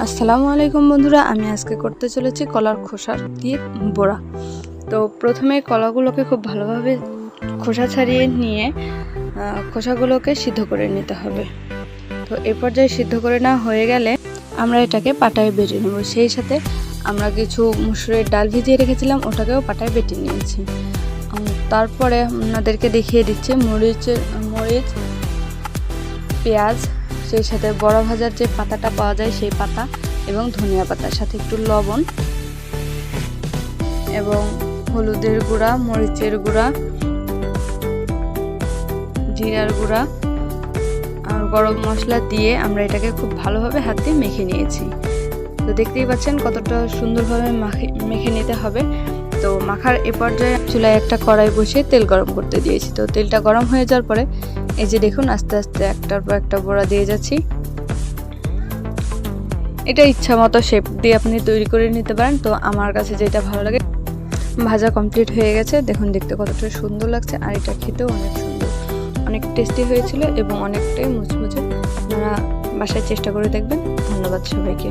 আসসালামু আলাইকুম বন্ধুরা, আমি আজকে করতে চলেছি কলার খোসার দিয়ে বড়া। তো প্রথমে কলাগুলোকে খুব ভালোভাবে খোসা ছাড়িয়ে নিয়ে খোসাগুলোকে সিদ্ধ করে নিতে হবে। তো এ পর্যায়ে সিদ্ধ করে না হয়ে গেলে আমরা এটাকে পাটায় বেটে নেব। সেই সাথে আমরা কিছু মুসুরের ডাল ভিজিয়ে রেখেছিলাম, ওটাকেও পাটায় বেটে নিয়েছি। তারপরে আপনাদেরকে দেখিয়ে দিচ্ছি মরিচ মরিচ, পেঁয়াজ সেই সাথে বড় ভাজার যে পাতাটা পাওয়া যায় সেই পাতা এবং ধনিয়া পাতার সাথে একটু লবণ এবং হলুদের গুঁড়া, মরিচের গুঁড়া, জিরার গুঁড়া আর গরম মশলা দিয়ে আমরা এটাকে খুব ভালোভাবে হাত মেখে নিয়েছি। তো দেখতেই পাচ্ছেন কতটা সুন্দরভাবে মাখে, মেখে নিতে হবে। তো মাখার এ পর্যায়ে চুলায় একটা কড়াই বসিয়ে তেল গরম করতে দিয়েছি। তো তেলটা গরম হয়ে যাওয়ার পরে এই যে দেখুন, আস্তে আস্তে একটার পর একটা বড়া দিয়ে যাচ্ছি। এটা ইচ্ছা মতো শেপ দিয়ে আপনি তৈরি করে নিতে পারেন। তো আমার কাছে যেটা ভালো লাগে, ভাজা কমপ্লিট হয়ে গেছে। দেখুন, দেখতে কতটা সুন্দর লাগছে। আর এটা খেতেও অনেক সুন্দর। অনেক টেস্টি হয়েছিল এবং অনেকটাই মুচমুচে। আপনারা বাসায় চেষ্টা করে দেখবেন। ধন্যবাদ সবাইকে।